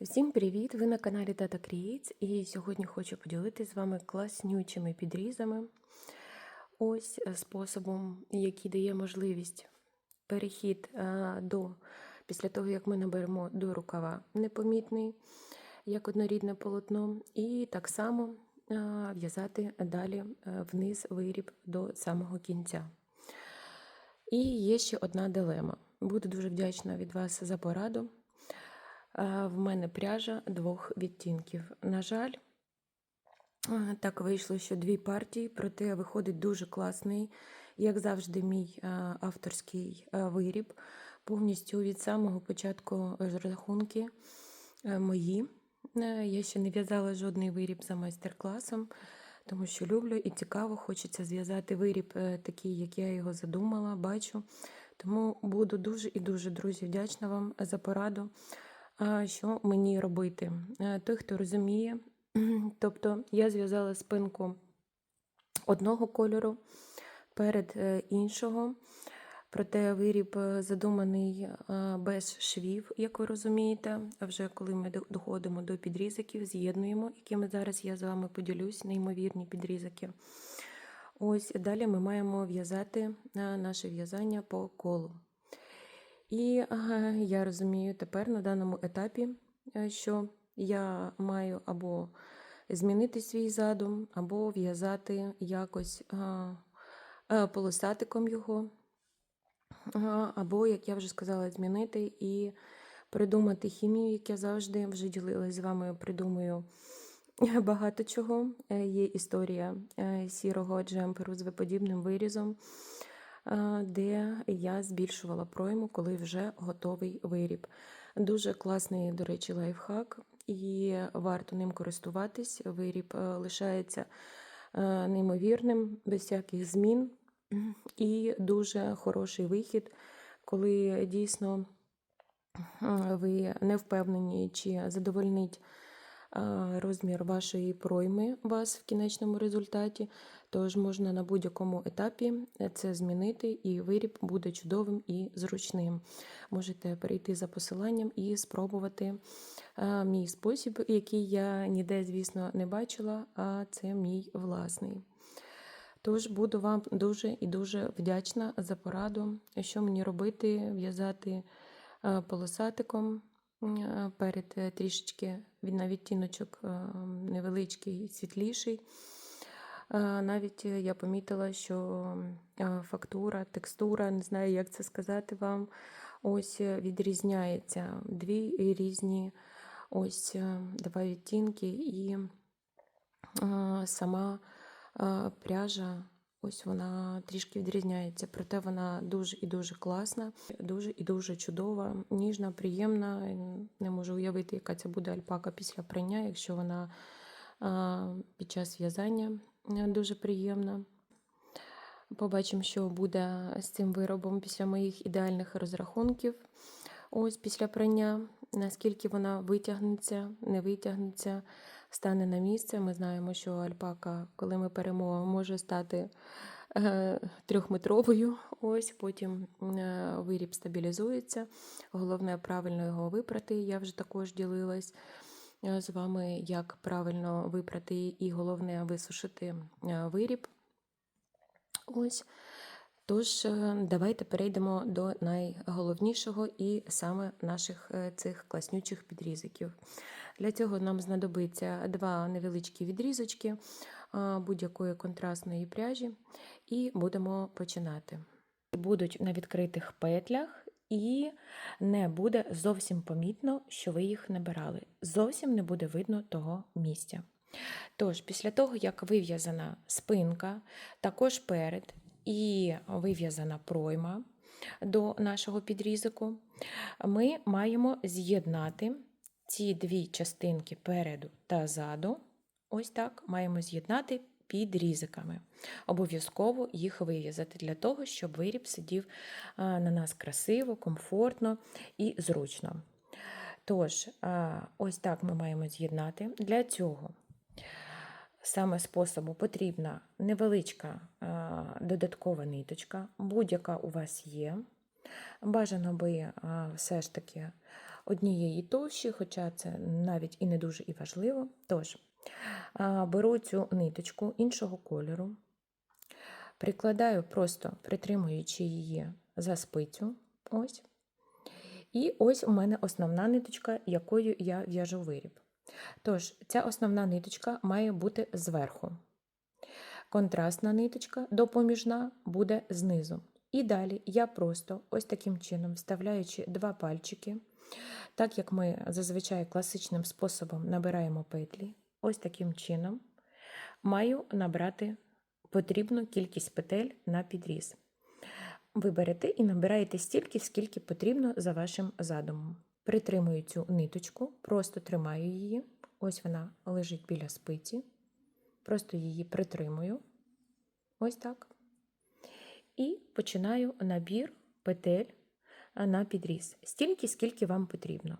Всім привіт! Ви на каналі Data Creates і сьогодні хочу поділитися з вами класнючими підрізами. Ось е, способом, який дає можливість перехід е, до, після того, як ми наберемо до рукава непомітний, як однорідне полотно, і так само е, в'язати далі вниз виріб до самого кінця. І є ще одна дилема. Буду дуже вдячна від вас за пораду. Е, В мене пряжа двох відтінків. На жаль, е, так вийшло, що дві партії, проте виходить дуже класний, як завжди, мій е, авторський виріб. Повністю від самого початку розрахунки мої. Я ще не в'язала жодний виріб за майстер-класом, тому що люблю і цікаво, хочеться зв'язати виріб такий, як я його задумала, бачу. Тому буду дуже і дуже, друзі, вдячна вам за пораду що мені робити. Е, Той, хто розуміє, тобто я зв'язала спинку одного кольору перед е, іншого, проте виріб е, задуманий без швів, як ви розумієте. Вже коли ми доходимо до підрізиків, з'єднуємо, якими зараз я з вами поділюсь, неймовірні підрізики. Ось далі ми маємо в'язати наше в'язання по колу. І я розумію тепер на даному етапі, е, що я маю або змінити свій задум, або в'язати якось е, полосатиком його, або, як я вже сказала, змінити і придумати хімію, як я завжди вже ділилась з вами, придумую багато чого. Е, Є історія сірого джемперу з виподібним вирізом де я збільшувала пройму, коли вже готовий виріб. Дуже класний, до речі, лайфхак, і варто ним користуватись. Виріб е, лишається е, неймовірним, без всяких змін, і дуже хороший вихід, коли дійсно е, ви не впевнені, чи задовольнить розмір вашої пройми вас в кінечному результаті. Тож можна на будь-якому етапі е, це змінити, і виріб буде чудовим і зручним. Можете перейти за посиланням і спробувати а, мій спосіб, який я ніде, звісно, не бачила, а це мій власний. Тож буду вам дуже і дуже вдячна за пораду, що мені робити, в'язати е, полосатиком е, перед е, трішечки від на відтіночок е, невеличкий, світліший. Навіть е, я помітила, що е, фактура, текстура, не знаю, як це сказати вам, ось е, відрізняється. Дві різні ось два відтінки, і сама пряжа. Ось вона трішки відрізняється, проте вона дуже і дуже класна, дуже і дуже чудова, ніжна, приємна. Не можу уявити, яка це буде альпака після прання, якщо вона під час в'язання дуже приємна. Побачимо, що буде з цим виробом після моїх ідеальних розрахунків. Ось після прання, наскільки вона витягнеться, не витягнеться, стане на місце. Ми знаємо, що альпака, коли ми перемо, може стати е, трьохметровою. Ось потім е, виріб стабілізується. Головне правильно його випрати. Я вже також ділилась е, з вами, як правильно випрати, і головне висушити е, виріб. Ось. Тож, е, давайте перейдемо до найголовнішого і саме наших е, цих класнючих підрізиків. Для цього нам знадобиться два невеличкі відрізочки будь-якої контрастної пряжі, і будемо починати. Будуть на відкритих петлях, і не буде зовсім помітно, що ви їх набирали. Зовсім не буде видно того місця. Тож, після того, як вив'язана спинка, також перед і вив'язана пройма до нашого підрізику, ми маємо з'єднати ці дві частинки переду та ззаду. Ось так маємо з'єднати підрізиками. Обов'язково їх вив'язати для того, щоб виріб сидів на нас красиво, комфортно і зручно. Тож, ось так ми маємо з'єднати. Для цього саме способу потрібна невеличка додаткова ниточка, будь-яка у вас є. Бажано би все ж таки однієї товщі, хоча це навіть і не дуже і важливо. Тож, беру цю ниточку іншого кольору, прикладаю, просто притримуючи її за спицю. Ось. І ось у мене основна ниточка, якою я в'яжу виріб. Тож, ця основна ниточка має бути зверху. Контрастна ниточка допоміжна буде знизу. І далі я просто ось таким чином, вставляючи два пальчики, так як ми зазвичай класичним способом набираємо петлі, ось таким чином маю набрати потрібну кількість петель на підріз. Ви берете і набираєте стільки, скільки потрібно за вашим задумом. Притримую цю ниточку, просто тримаю її. Ось вона лежить біля спиці. Просто її притримую. Ось так. І починаю набір петель на підріз. Стільки, скільки вам потрібно.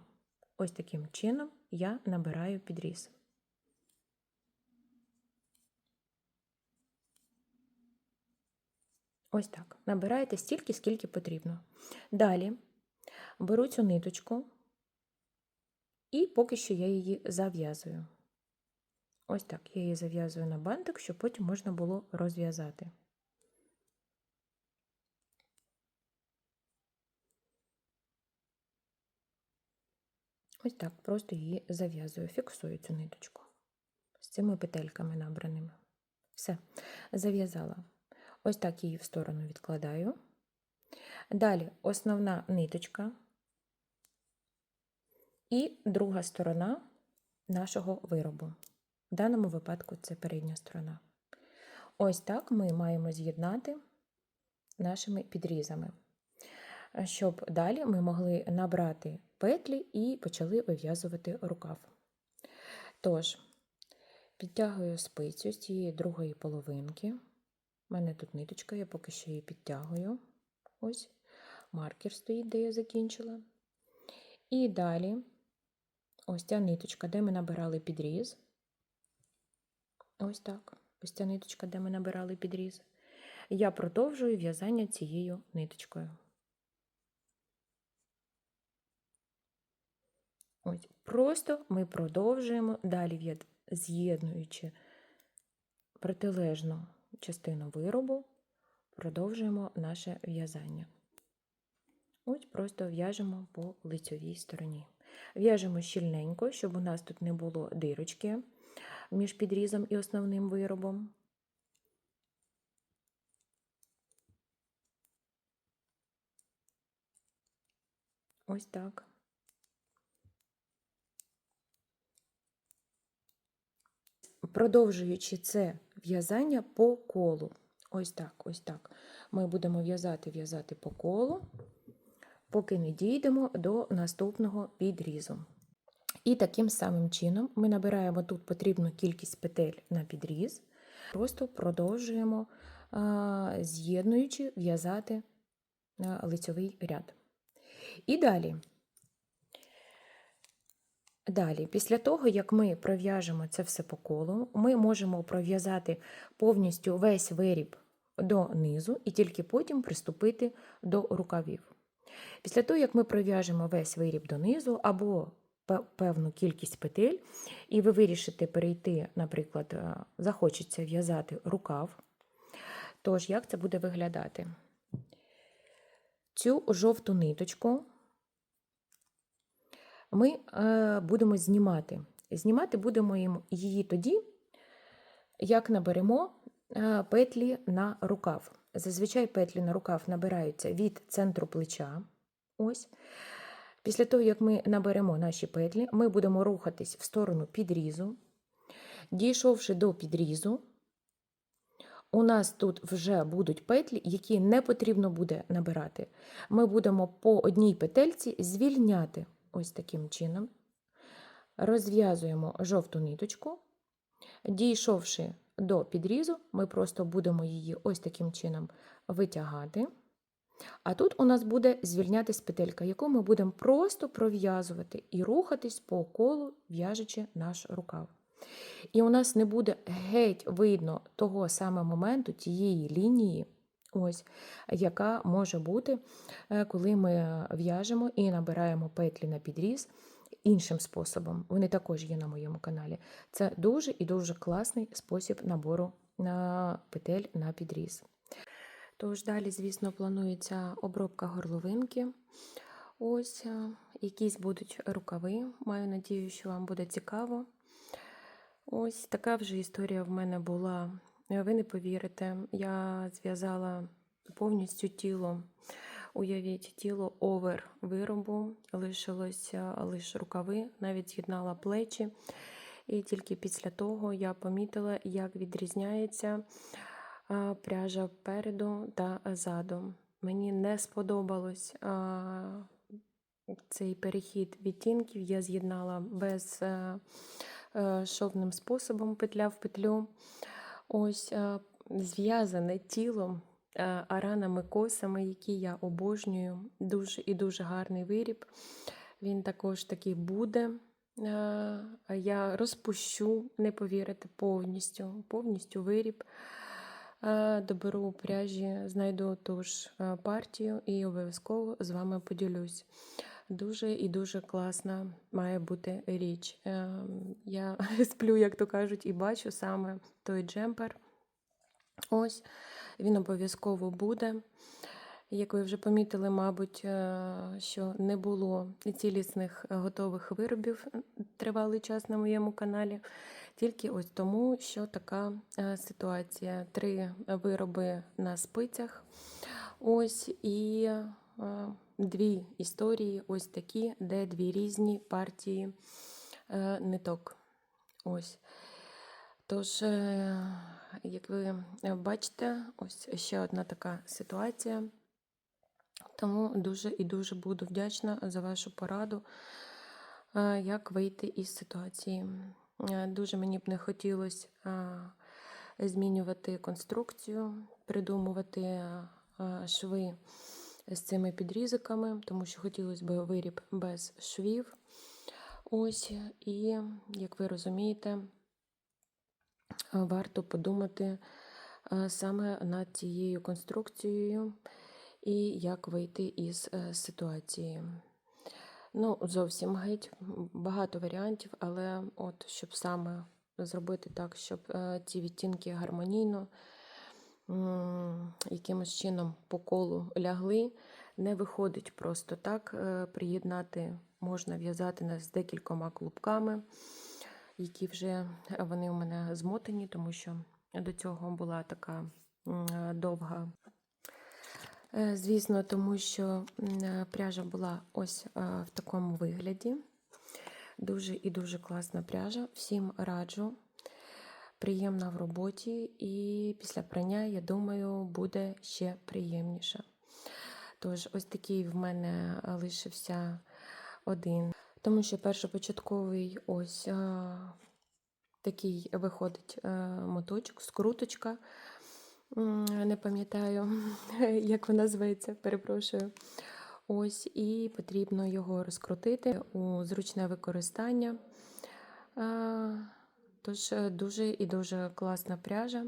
Ось таким чином я набираю підріз. Ось так. Набираєте стільки, скільки потрібно. Далі беру цю ниточку і поки що я її зав'язую. Ось так, я її зав'язую на бантик, щоб потім можна було розв'язати. Ось так, просто її зав'язую, фіксую цю ниточку з цими петельками набраними. Все, зав'язала. Ось так її в сторону відкладаю. Далі основна ниточка і друга сторона нашого виробу. В даному випадку це передня сторона. Ось так ми маємо з'єднати нашими підрізами, щоб далі ми могли набрати петлі і почали вив'язувати рукав. Тож, підтягую спицю з цієї другої половинки. У мене тут ниточка, я поки що її підтягую. Ось маркер стоїть, де я закінчила. І далі ось ця ниточка, де ми набирали підріз. Ось так. Ось ця ниточка, де ми набирали підріз. Я продовжую в'язання цією ниточкою. Ось, Просто ми продовжуємо далі з'єднуючи протилежну частину виробу, продовжуємо наше в'язання. Ось просто в'яжемо по лицьовій стороні. В'яжемо щільненько, щоб у нас тут не було дирочки між підрізом і основним виробом. Ось так. Продовжуючи це в'язання по колу. Ось так, ось так. Ми будемо в'язати, в'язати по колу, поки не дійдемо до наступного підрізу. І таким самим чином ми набираємо тут потрібну кількість петель на підріз, просто продовжуємо, з'єднуючи, в'язати лицьовий ряд. І далі. Далі, після того, як ми пров'яжемо це все по колу, ми можемо пров'язати повністю весь виріб до низу і тільки потім приступити до рукавів. Після того, як ми пров'яжемо весь виріб донизу або певну кількість петель, і ви вирішите перейти, наприклад, е, захочеться в'язати рукав. Тож, як це буде виглядати? Цю жовту ниточку ми е, будемо знімати. Знімати будемо її тоді, як наберемо е, петлі на рукав. Зазвичай петлі на рукав набираються від центру плеча. Ось. Після того, як ми наберемо наші петлі, ми будемо рухатись в сторону підрізу. Дійшовши до підрізу, у нас тут вже будуть петлі, які не потрібно буде набирати. Ми будемо по одній петельці звільняти ось таким чином. Розв'язуємо жовту ниточку. Дійшовши до підрізу, ми просто будемо її ось таким чином витягати. А тут у нас буде звільнятись петелька, яку ми будемо просто пров'язувати і рухатись по колу, в'яжучи наш рукав. І у нас не буде геть видно того саме моменту, тієї лінії, Ось, яка може бути, е, коли ми в'яжемо і набираємо петлі на підріз іншим способом. Вони також є на моєму каналі. Це дуже і дуже класний спосіб набору на петель на підріз. Тож далі, звісно, планується обробка горловинки. Ось е, якісь будуть рукави. Маю надію, що вам буде цікаво. Ось така вже історія в мене була. Е, Ви не повірите, я зв'язала повністю тіло. Уявіть, тіло овер виробу, лишилося лише рукави, навіть з'єднала плечі. І тільки після того я помітила, як відрізняється пряжа переду та ззаду. Мені не сподобалось цей перехід відтінків. Я з'єднала без е, е, шовним способом петля в петлю. Ось е, зв'язане тілом е, аранами косами, які я обожнюю. Дуже і дуже гарний виріб. Він також такий буде. Е, Я розпущу, не повірите, повністю, повністю виріб. Доберу пряжі, знайду ту ж партію і обов'язково з вами поділюсь. Дуже і дуже класна має бути річ. Е, Я сплю, як то кажуть, і бачу саме той джемпер. Ось він обов'язково буде. Як ви вже помітили, мабуть, е, що не було цілісних готових виробів тривалий час на моєму каналі. Тільки ось тому, що така е, ситуація. Три вироби на спицях. Ось і дві історії, ось такі, де дві різні партії е, ниток. Ось. Тож, е, як ви бачите, ось ще одна така ситуація. Тому дуже і дуже буду вдячна за вашу пораду, е, як вийти із ситуації. Е, Дуже мені б не хотілося е, змінювати конструкцію, придумувати е, шви з цими підрізиками, тому що хотілося б виріб без швів. Ось, і, як ви розумієте, варто подумати е, саме над цією конструкцією і як вийти із е, ситуації. Ну, зовсім геть, багато варіантів, але от щоб саме зробити так, щоб е, ці відтінки гармонійно якимось чином по колу лягли, не виходить просто так. е, Приєднати можна в'язати нас з декількома клубками, які вже е, вони у мене змотані, тому що до цього була така е, довга. Звісно, тому що пряжа була ось в такому вигляді. Дуже і дуже класна пряжа. Всім раджу. Приємна в роботі, і після прання, я думаю, буде ще приємніше. Тож, ось такий в мене лишився один. Тому що першопочатковий ось а, такий виходить а, моточок, скруточка. Не пам'ятаю, як вона зветься, перепрошую. Ось, і потрібно його розкрутити у зручне використання. А, Тож е, дуже і дуже класна пряжа.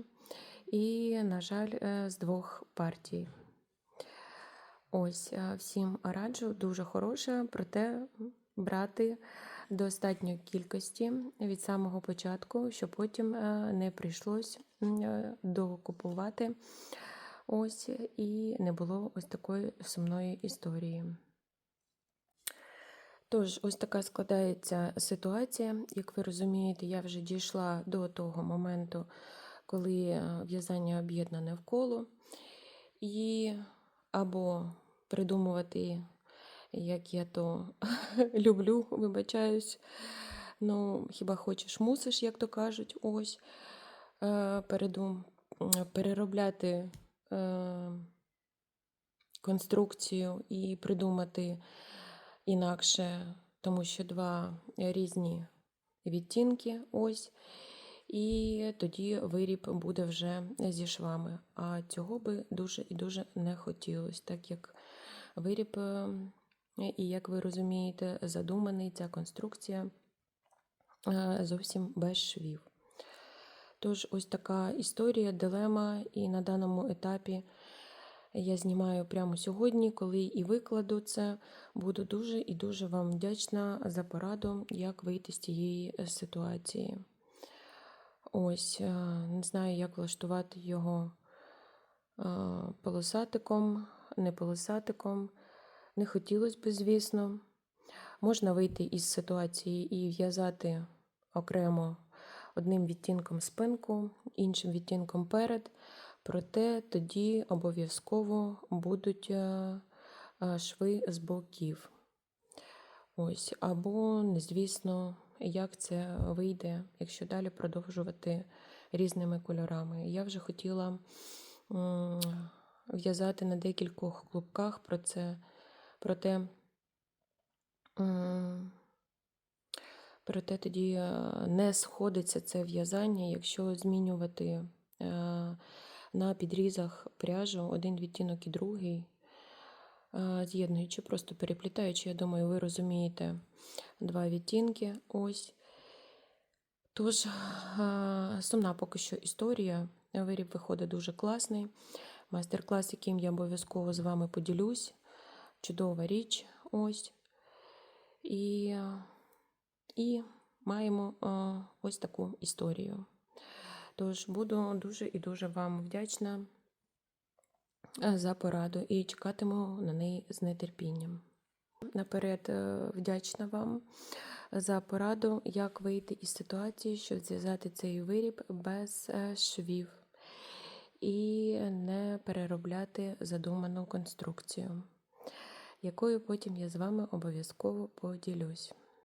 І, на жаль, е, з двох партій. Ось, е, всім раджу, дуже хороша, проте брати достатньої кількості від самого початку, щоб потім не прийшлось докупувати. Ось, і не було ось такої сумної історії. Тож, ось така складається ситуація. Як ви розумієте, я вже дійшла до того моменту, коли е, в'язання об'єднане в коло, і або придумувати, як я то люблю, вибачаюсь. Ну, хіба хочеш, мусиш, як то кажуть, ось е, передум, переробляти е, конструкцію і придумати інакше, тому що два різні відтінки. Ось. І тоді виріб буде вже зі швами. А цього би дуже і дуже не хотілося, так як виріб, е, і як ви розумієте, задуманий ця конструкція е, зовсім без швів. Тож, ось така історія, дилема, і на даному етапі я знімаю прямо сьогодні, коли і викладу це. Буду дуже і дуже вам вдячна за пораду, як вийти з цієї е, ситуації. Ось, е, не знаю, як влаштувати його е, полосатиком, не полосатиком. Не хотілося б, звісно. Можна вийти із ситуації і в'язати окремо одним відтінком спинку, іншим відтінком перед, проте тоді обов'язково будуть е, е, шви з боків. Ось, або, звісно, як це вийде, якщо далі продовжувати різними кольорами. Я вже хотіла в'язати на декількох клубках про це, проте, проте тоді е, не сходиться це в'язання, якщо змінювати на підрізах пряжу один відтінок і другий, е, з'єднуючи, просто переплітаючи, я думаю, ви розумієте два відтінки. Ось. Тож, е, сумна поки що історія. Виріб виходить дуже класний. Майстер-клас, яким я обов'язково з вами поділюсь. Чудова річ. Ось. І, і маємо е, ось таку історію. Тож буду дуже і дуже вам вдячна е, за пораду і чекатиму на неї з нетерпінням. Наперед е, вдячна вам за пораду, як вийти із ситуації, щоб зв'язати цей виріб без е, швів і не переробляти задуману конструкцію, якою потім я з вами обов'язково поділюсь.